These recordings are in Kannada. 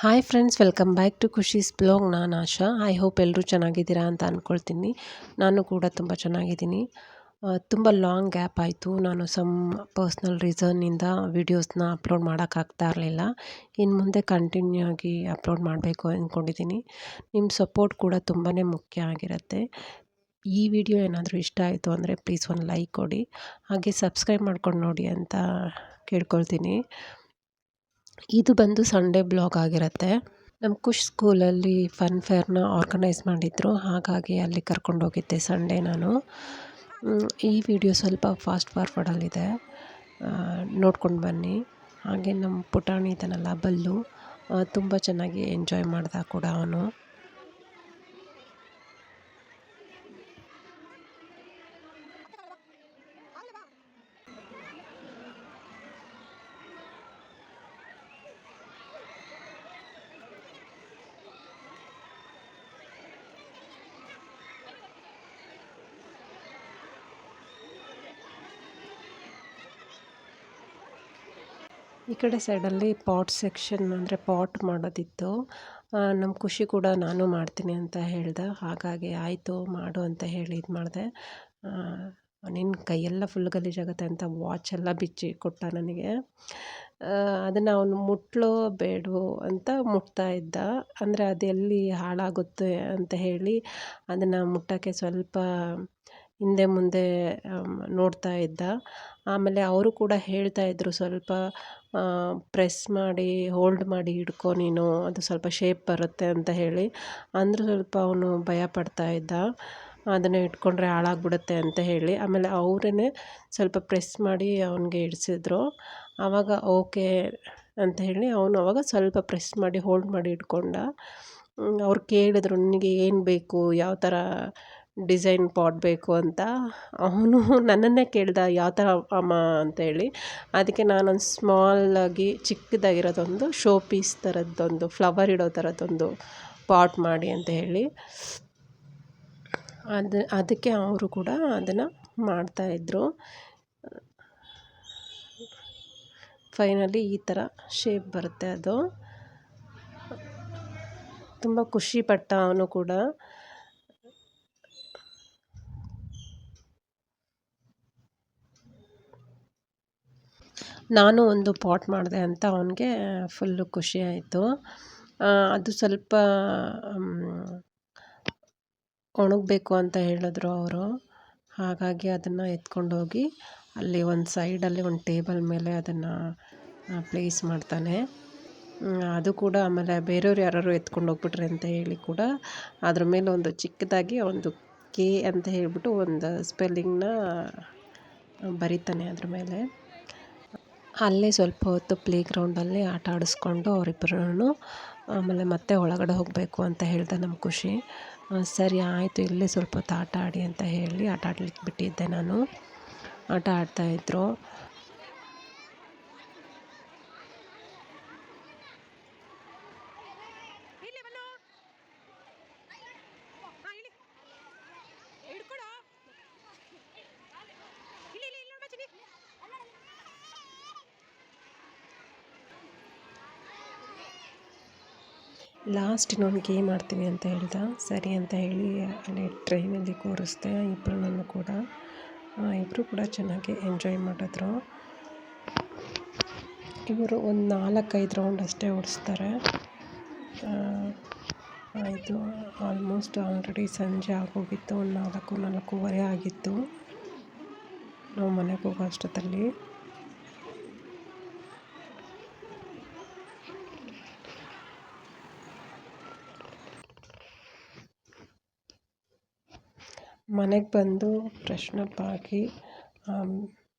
Hi friends welcome back to Khushi's blog ನಾನು ಆಶಾ. ಐ ಹೋಪ್ ಎಲ್ಲರೂ ಚೆನ್ನಾಗಿದ್ದೀರಾ ಅಂತ ಅಂದ್ಕೊಳ್ತೀನಿ ನಾನು ಕೂಡ ತುಂಬ ಚೆನ್ನಾಗಿದ್ದೀನಿ. ತುಂಬ ಲಾಂಗ್ ಗ್ಯಾಪ್ ಆಯಿತು. ನಾನು ಸಮ್ ಪರ್ಸ್ನಲ್ ರೀಸನ್ನಿಂದ ವೀಡಿಯೋಸ್ನ ಅಪ್ಲೋಡ್ ಮಾಡೋಕ್ಕಾಗ್ತಾ ಇರಲಿಲ್ಲ. ಇನ್ನು ಮುಂದೆ ಕಂಟಿನ್ಯೂ ಆಗಿ ಅಪ್ಲೋಡ್ ಮಾಡಬೇಕು ಅಂದ್ಕೊಂಡಿದ್ದೀನಿ ನಿಮ್ಮ ಸಪೋರ್ಟ್ ಕೂಡ ತುಂಬಾ ಮುಖ್ಯ ಆಗಿರುತ್ತೆ. ಈ ವಿಡಿಯೋ ಏನಾದರೂ ಇಷ್ಟ ಆಯಿತು ಅಂದರೆ ಪ್ಲೀಸ್ ಒಂದು ಲೈಕ್ ಕೊಡಿ. ಹಾಗೆ ಸಬ್ಸ್ಕ್ರೈಬ್ ಮಾಡ್ಕೊಂಡು ನೋಡಿ ಅಂತ ಕೇಳ್ಕೊಳ್ತೀನಿ. ಇದು ಬಂದು ಸಂಡೇ ಬ್ಲಾಗ್ ಆಗಿರುತ್ತೆ. ನಮ್ಮ ಖುಷ್ ಸ್ಕೂಲಲ್ಲಿ ಫನ್ ಫೇರ್ನ ಆರ್ಗನೈಸ್ ಮಾಡಿದ್ರು. ಹಾಗಾಗಿ ಅಲ್ಲಿ ಕರ್ಕೊಂಡೋಗಿದ್ದೆ ಸಂಡೇ ನಾನು. ಈ ವಿಡಿಯೋ ಸ್ವಲ್ಪ ಫಾಸ್ಟ್ ಫಾರ್ವರ್ಡಲ್ಲಿದೆ ನೋಡ್ಕೊಂಡು ಬನ್ನಿ. ಹಾಗೆ ನಮ್ಮ ಪುಟಾಣಿ ಇದನ್ನೆಲ್ಲ ಬಲ್ಲು ತುಂಬ ಚೆನ್ನಾಗಿ ಎಂಜಾಯ್ ಮಾಡ್ದ ಕೂಡ ಅವನು. ಈ ಕಡೆ ಸೈಡಲ್ಲಿ ಪಾಟ್ ಸೆಕ್ಷನ್ ಅಂದರೆ ಪಾಟ್ ಮಾಡೋದಿತ್ತು. ನಮ್ಮ ಖುಷಿ ಕೂಡ ನಾನು ಮಾಡ್ತೀನಿ ಅಂತ ಹೇಳ್ದೆ. ಹಾಗಾಗಿ ಆಯಿತು, ಮಾಡು ಅಂತ ಹೇಳಿ ಇದು ಮಾಡಿದೆ. ನಿನ್ನ ಕೈಯೆಲ್ಲ ಫುಲ್ ಗಲೀಜಾಗುತ್ತೆ ಅಂತ ವಾಚೆಲ್ಲ ಬಿಚ್ಚಿ ಕೊಟ್ಟ ನನಗೆ. ಅದನ್ನು ಅವನು ಮುಟ್ಲೋ ಬೇಡವೋ ಅಂತ ಮುಟ್ತಾ ಇದ್ದ. ಅಂದರೆ ಅದೆಲ್ಲಿ ಹಾಳಾಗುತ್ತೆ ಅಂತ ಹೇಳಿ ಅದನ್ನು ಮುಟ್ಟೋಕ್ಕೆ ಸ್ವಲ್ಪ ಹಿಂದೆ ಮುಂದೆ ನೋಡ್ತಾ ಇದ್ದ. ಆಮೇಲೆ ಅವರು ಕೂಡ ಹೇಳ್ತಾ ಇದ್ದರು ಸ್ವಲ್ಪ ಪ್ರೆಸ್ ಮಾಡಿ, ಹೋಲ್ಡ್ ಮಾಡಿ ಹಿಡ್ಕೊ ನೀನು, ಅದು ಸ್ವಲ್ಪ ಶೇಪ್ ಬರುತ್ತೆ ಅಂತ ಹೇಳಿ. ಅಂದರೂ ಸ್ವಲ್ಪ ಅವನು ಭಯ ಪಡ್ತಾ ಇದ್ದ. ಅದನ್ನು ಇಟ್ಕೊಂಡ್ರೆ ಹಾಳಾಗ್ಬಿಡುತ್ತೆ ಅಂತ ಹೇಳಿ. ಆಮೇಲೆ ಅವರೇ ಸ್ವಲ್ಪ ಪ್ರೆಸ್ ಮಾಡಿ ಅವನಿಗೆ ಇಡಿಸಿದ್ರು. ಆವಾಗ ಓಕೆ ಅಂತ ಹೇಳಿ ಅವನು ಅವಾಗ ಸ್ವಲ್ಪ ಪ್ರೆಸ್ ಮಾಡಿ, ಹೋಲ್ಡ್ ಮಾಡಿ ಇಟ್ಕೊಂಡ. ಅವ್ರು ಕೇಳಿದ್ರು, ನಿನಗೆ ಏನು ಬೇಕು? ಯಾವ ಥರ ಡಿಸೈನ್ ಪಾಟ್ ಬೇಕು ಅಂತ ಅವನು ನನ್ನನ್ನೇ ಕೇಳಿದ, ಯಾವ ಥರ ಅಮ್ಮ ಅಂತೇಳಿ ಅದಕ್ಕೆ ನಾನೊಂದು ಸ್ಮಾಲಾಗಿ ಚಿಕ್ಕದಾಗಿರೋದೊಂದು ಶೋ ಪೀಸ್ ಥರದ್ದೊಂದು, ಫ್ಲವರ್ ಇಡೋ ಥರದ್ದೊಂದು ಪಾಟ್ ಮಾಡಿ ಅಂತ ಹೇಳಿ. ಅದು, ಅದಕ್ಕೆ ಅವರು ಕೂಡ ಅದನ್ನು ಮಾಡ್ತಾಯಿದ್ರು ಫೈನಲಿ ಈ ಥರ ಶೇಪ್ ಬರುತ್ತೆ ಅದು. ತುಂಬ ಖುಷಿಪಟ್ಟ ಅವನು ಕೂಡ. ನಾನು ಒಂದು ಪಾಟ್ ಮಾಡಿದೆ ಅಂತ ಅವನಿಗೆ ಫುಲ್ಲು ಖುಷಿ ಆಯಿತು. ಅದು ಸ್ವಲ್ಪ ಒಣಗಬೇಕು ಅಂತ ಹೇಳಿದ್ರು ಅವರು. ಹಾಗಾಗಿ ಅದನ್ನು ಎತ್ಕೊಂಡೋಗಿ ಅಲ್ಲಿ ಒಂದು ಸೈಡಲ್ಲಿ ಒಂದು ಟೇಬಲ್ ಮೇಲೆ ಅದನ್ನು ಪ್ಲೇಸ್ ಮಾಡ್ತಾನೆ. ಅದು ಕೂಡ ಆಮೇಲೆ ಬೇರೆಯವ್ರು ಯಾರಾದ್ರು ಎತ್ಕೊಂಡು ಹೋಗ್ಬಿಟ್ರೆ ಅಂತ ಹೇಳಿ ಕೂಡ ಅದ್ರ ಮೇಲೆ ಒಂದು ಚಿಕ್ಕದಾಗಿ ಒಂದು ಕೆ ಅಂತ ಹೇಳಿಬಿಟ್ಟು ಒಂದು ಸ್ಪೆಲ್ಲಿಂಗ್ನ ಬರೀತಾನೆ ಅದ್ರ ಮೇಲೆ. ಅಲ್ಲೇ ಸ್ವಲ್ಪ ಹೊತ್ತು ಪ್ಲೇ ಗ್ರೌಂಡಲ್ಲಿ ಆಟ ಆಡಿಸ್ಕೊಂಡು ಅವರಿಬ್ಬರೂ ಆಮೇಲೆ ಮತ್ತೆ ಒಳಗಡೆ ಹೋಗಬೇಕು ಅಂತ ಹೇಳಿದ ನಮ್ಮ ಖುಷಿ. ಸರಿ ಆಯಿತು, ಇಲ್ಲೇ ಸ್ವಲ್ಪ ಹೊತ್ತು ಆಟ ಆಡಿ ಅಂತ ಹೇಳಿ ಆಟ ಆಡ್ಲಿಕ್ಕೆ ಬಿಟ್ಟಿದ್ದೆ ನಾನು. ಆಟ ಆಡ್ತಾಯಿದ್ರು ಲಾಸ್ಟ್ ಇನ್ನೊಂದು ಗೇಮ್ ಆಡ್ತೀವಿ ಅಂತ ಹೇಳ್ದ. ಸರಿ ಅಂತ ಹೇಳಿ ಅಲ್ಲಿ ಟ್ರೈನಲ್ಲಿ ಕೂರಿಸ್ದೆ. ಇಬ್ಬರನ್ನೂ ಕೂಡ. ಇಬ್ಬರು ಕೂಡ ಚೆನ್ನಾಗಿ ಎಂಜಾಯ್ ಮಾಡಿದ್ರು. ಇವರು ಒಂದು ನಾಲ್ಕೈದು ರೌಂಡ್ ಅಷ್ಟೇ ಓಡಿಸ್ತಾರೆ. ಆಯಿತು. ಆಲ್ಮೋಸ್ಟ್ ಆಲ್ರೆಡಿ ಸಂಜೆ ಆಗೋಗಿತ್ತು. ಒಂದು ನಾಲ್ಕು, ನಾಲ್ಕೂವರೆ ಆಗಿತ್ತು. ನಾವು ಮನೆಗೆ ಹೋಗೋ ಅಷ್ಟೊತ್ತಲ್ಲಿ. ಮನೆಗೆ ಬಂದು ಫ್ರೆಶ್ನಪ್ ಆಗಿ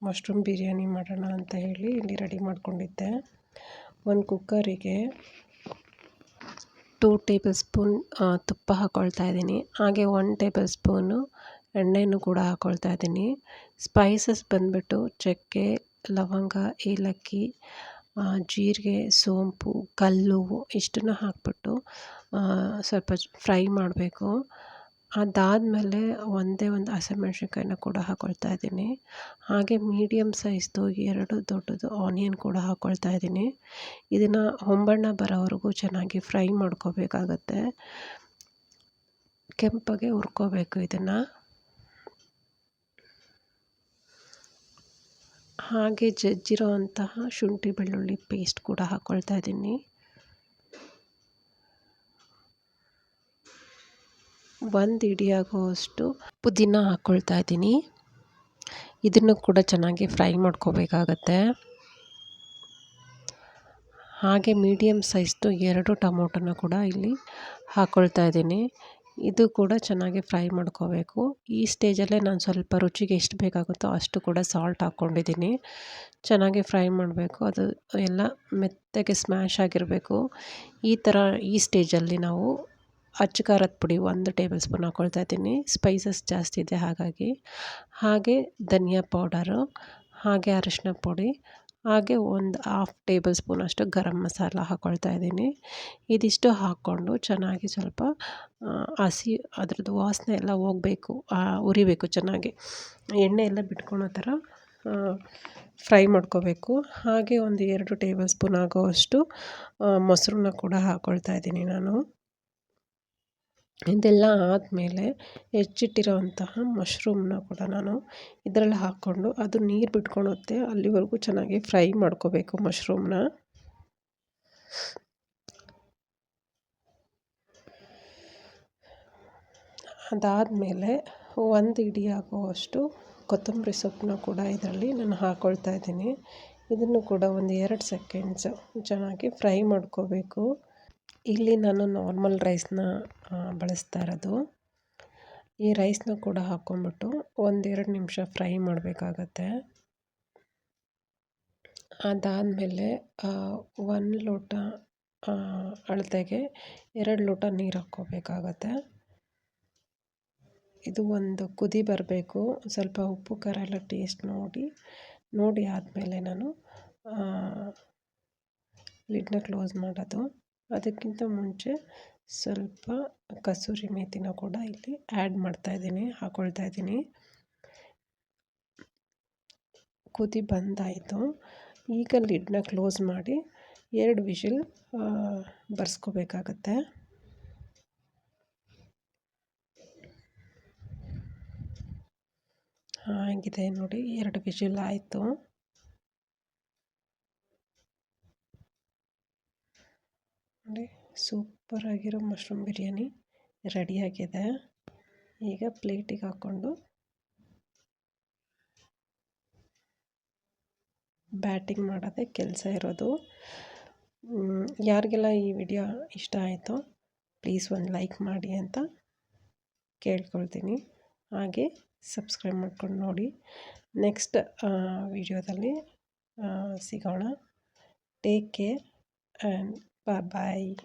ಮಶ್ರೂಮ್ ಬಿರಿಯಾನಿ ಮಾಡೋಣ ಅಂತ ಹೇಳಿ ಇಲ್ಲಿ ರೆಡಿ ಮಾಡ್ಕೊಂಡಿದ್ದೆ. ಒಂದು ಕುಕ್ಕರಿಗೆ ಟೂ ಟೇಬಲ್ ಸ್ಪೂನ್ ತುಪ್ಪ ಹಾಕ್ಕೊಳ್ತಾ ಇದ್ದೀನಿ. ಹಾಗೆ ಒನ್ ಟೇಬಲ್ ಸ್ಪೂನು ಎಣ್ಣೆನೂ ಕೂಡ ಹಾಕ್ಕೊಳ್ತಾ ಇದ್ದೀನಿ. ಸ್ಪೈಸಸ್ ಬಂದುಬಿಟ್ಟು ಚಕ್ಕೆ, ಲವಂಗ, ಏಲಕ್ಕಿ ಜೀರಿಗೆ, ಸೋಂಪು ಕಲ್ಲು ಇಷ್ಟನ್ನು ಹಾಕ್ಬಿಟ್ಟು ಸ್ವಲ್ಪ ಫ್ರೈ ಮಾಡಬೇಕು. ಅದಾದಮೇಲೆ ಒಂದೇ ಒಂದು ಹಸಿಮೆಣ್ಸಿನ್ಕಾಯಿನ ಕೂಡ ಹಾಕ್ಕೊಳ್ತಾ ಇದ್ದೀನಿ. ಹಾಗೆ ಮೀಡಿಯಮ್ ಸೈಜ್ದು ಎರಡು ದೊಡ್ಡದು ಆನಿಯನ್ ಕೂಡ ಹಾಕ್ಕೊಳ್ತಾ ಇದ್ದೀನಿ. ಇದನ್ನು ಹೊಂಬಣ್ಣ ಬರೋವರೆಗೂ ಚೆನ್ನಾಗಿ ಫ್ರೈ ಮಾಡ್ಕೋಬೇಕಾಗತ್ತೆ. ಕೆಂಪಗೆ ಹುರ್ಕೋಬೇಕು ಇದನ್ನು. ಹಾಗೆ ಜಜ್ಜಿರೋ ಅಂತಹ ಶುಂಠಿ ಬೆಳ್ಳುಳ್ಳಿ ಪೇಸ್ಟ್ ಕೂಡ ಹಾಕ್ಕೊಳ್ತಾ ಇದ್ದೀನಿ. ಒಂದು ಇಡಿಯಾಗುವಷ್ಟು ಪುದೀನ ಹಾಕ್ಕೊಳ್ತಾ ಇದ್ದೀನಿ. ಇದನ್ನು ಕೂಡ ಚೆನ್ನಾಗಿ ಫ್ರೈ ಮಾಡ್ಕೋಬೇಕಾಗತ್ತೆ. ಹಾಗೆ ಮೀಡಿಯಮ್ ಸೈಜ್ದು ಎರಡು ಟೊಮೊಟೊನ ಕೂಡ ಇಲ್ಲಿ ಹಾಕ್ಕೊಳ್ತಾ ಇದ್ದೀನಿ. ಇದು ಕೂಡ ಚೆನ್ನಾಗಿ ಫ್ರೈ ಮಾಡ್ಕೋಬೇಕು. ಈ ಸ್ಟೇಜಲ್ಲೇ ನಾನು ಸ್ವಲ್ಪ ರುಚಿಗೆ ಎಷ್ಟು ಬೇಕಾಗುತ್ತೋ ಅಷ್ಟು ಕೂಡ ಸಾಲ್ಟ್ ಹಾಕ್ಕೊಂಡಿದ್ದೀನಿ. ಚೆನ್ನಾಗಿ ಫ್ರೈ ಮಾಡಬೇಕು. ಅದು ಎಲ್ಲ ಮೆತ್ತಗೆ ಸ್ಮ್ಯಾಶ್ ಆಗಿರಬೇಕು. ಈ ಥರ ಈ ಸ್ಟೇಜಲ್ಲಿ ನಾವು ಅಚ್ಚ ಖಾರದ ಪುಡಿ ಒಂದು ಟೇಬಲ್ ಸ್ಪೂನ್ ಹಾಕ್ಕೊಳ್ತಾ ಇದ್ದೀನಿ. ಸ್ಪೈಸಸ್ ಜಾಸ್ತಿ ಇದೆ ಹಾಗಾಗಿ. ಹಾಗೆ ಧನಿಯಾ ಪೌಡರು, ಹಾಗೆ ಅರಿಶಿನ ಪುಡಿ, ಹಾಗೆ ಒಂದು ಹಾಫ್ ಟೇಬಲ್ ಸ್ಪೂನ್ ಅಷ್ಟು ಗರಂ ಮಸಾಲ ಹಾಕ್ಕೊಳ್ತಾ ಇದ್ದೀನಿ. ಇದಿಷ್ಟು ಹಾಕ್ಕೊಂಡು ಚೆನ್ನಾಗಿ ಸ್ವಲ್ಪ ಹಸಿ, ಅದ್ರದ್ದು ವಾಸನೆ ಎಲ್ಲ ಹೋಗಬೇಕು ಉರಿಬೇಕು ಚೆನ್ನಾಗಿ. ಎಣ್ಣೆ ಎಲ್ಲ ಬಿಟ್ಕೊಳೋ ಥರ ಫ್ರೈ ಮಾಡ್ಕೋಬೇಕು. ಹಾಗೆ ಒಂದು ಎರಡು ಟೇಬಲ್ ಸ್ಪೂನ್ ಆಗೋವಷ್ಟು ಮೊಸರನ್ನ ಕೂಡ ಹಾಕ್ಕೊಳ್ತಾ ಇದ್ದೀನಿ ನಾನು. ಇದೆಲ್ಲ ಆದಮೇಲೆ ಹೆಚ್ಚಿಟ್ಟಿರೋವಂತಹ ಮಶ್ರೂಮ್ನ ಕೂಡ ನಾನು ಇದರಲ್ಲಿ ಹಾಕ್ಕೊಂಡು ಅದು ನೀರು ಬಿಟ್ಕೊಳುತ್ತೆ. ಅಲ್ಲಿವರೆಗೂ ಚೆನ್ನಾಗಿ ಫ್ರೈ ಮಾಡ್ಕೋಬೇಕು ಮಶ್ರೂಮ್ನ ಅದಾದಮೇಲೆ ಒಂದು ಇಡಿ ಆಗುವಷ್ಟು ಕೊತ್ತಂಬರಿ ಸೊಪ್ಪನ್ನ ಕೂಡ ಇದರಲ್ಲಿ ನಾನು ಹಾಕ್ಕೊಳ್ತಾ ಇದ್ದೀನಿ. ಇದನ್ನು ಕೂಡ ಒಂದು ಎರಡು ಸೆಕೆಂಡ್ಸು ಚೆನ್ನಾಗಿ ಫ್ರೈ ಮಾಡ್ಕೋಬೇಕು. ಇಲ್ಲಿ ನಾನು ನಾರ್ಮಲ್ ರೈಸ್ನ ಬಳಸ್ತಾ ಇರೋದು. ಈ ರೈಸ್ನ ಕೂಡ ಹಾಕ್ಕೊಂಬಿಟ್ಟು ಒಂದೆರಡು ನಿಮಿಷ ಫ್ರೈ ಮಾಡಬೇಕಾಗತ್ತೆ. ಅದಾದಮೇಲೆ ಒಂದು ಲೋಟ ಅಳತೆಗೆ ಎರಡು ಲೋಟ ನೀರು ಹಾಕ್ಕೋಬೇಕಾಗತ್ತೆ. ಇದು ಒಂದು ಕುದಿ ಬರಬೇಕು. ಸ್ವಲ್ಪ ಉಪ್ಪು, ಖಾರ ಎಲ್ಲ ಟೇಸ್ಟ್ ನೋಡಿ ನೋಡಿ ಆದಮೇಲೆ ನಾನು ಲಿಡ್ನ ಕ್ಲೋಸ್ ಮಾಡೋದು. ಅದಕ್ಕಿಂತ ಮುಂಚೆ ಸ್ವಲ್ಪ ಕಸೂರಿ ಮೇಥಿನ ಕೂಡ ಇಲ್ಲಿ ಆ್ಯಡ್ ಮಾಡ್ತಾ ಇದ್ದೀನಿ ಹಾಕ್ಕೊಳ್ತಾ ಇದ್ದೀನಿ. ಕುದಿ ಬಂದಾಯಿತು. ಈಗ ಲಿಡ್ನ ಕ್ಲೋಸ್ ಮಾಡಿ ಎರಡು ವಿಷಿಲ್ ಬರ್ಸ್ಕೋಬೇಕಾಗತ್ತೆ. ಹಾಗಿದೆ ನೋಡಿ, ಎರಡು ವಿಷಿಲ್ ಆಯಿತು. ನೋಡಿ ಸೂಪರಾಗಿರೋ ಮಶ್ರೂಮ್ ಬಿರಿಯಾನಿ ರೆಡಿಯಾಗಿದೆ ಈಗ ಪ್ಲೇಟಿಗೆ ಹಾಕ್ಕೊಂಡು ಬ್ಯಾಟಿಂಗ್ ಮಾಡೋದೇ ಕೆಲಸ ಇರೋದು. ಯಾರಿಗೆಲ್ಲ ಈ ವಿಡಿಯೋ ಇಷ್ಟ ಆಯಿತೋ ಪ್ಲೀಸ್ ಒಂದು ಲೈಕ್ ಮಾಡಿ ಅಂತ ಕೇಳ್ಕೊಳ್ತೀನಿ. ಹಾಗೆ ಸಬ್ಸ್ಕ್ರೈಬ್ ಮಾಡ್ಕೊಂಡು ನೋಡಿ. ನೆಕ್ಸ್ಟ್ ವಿಡಿಯೋದಲ್ಲಿ ಸಿಗೋಣ. Take care and Bye bye.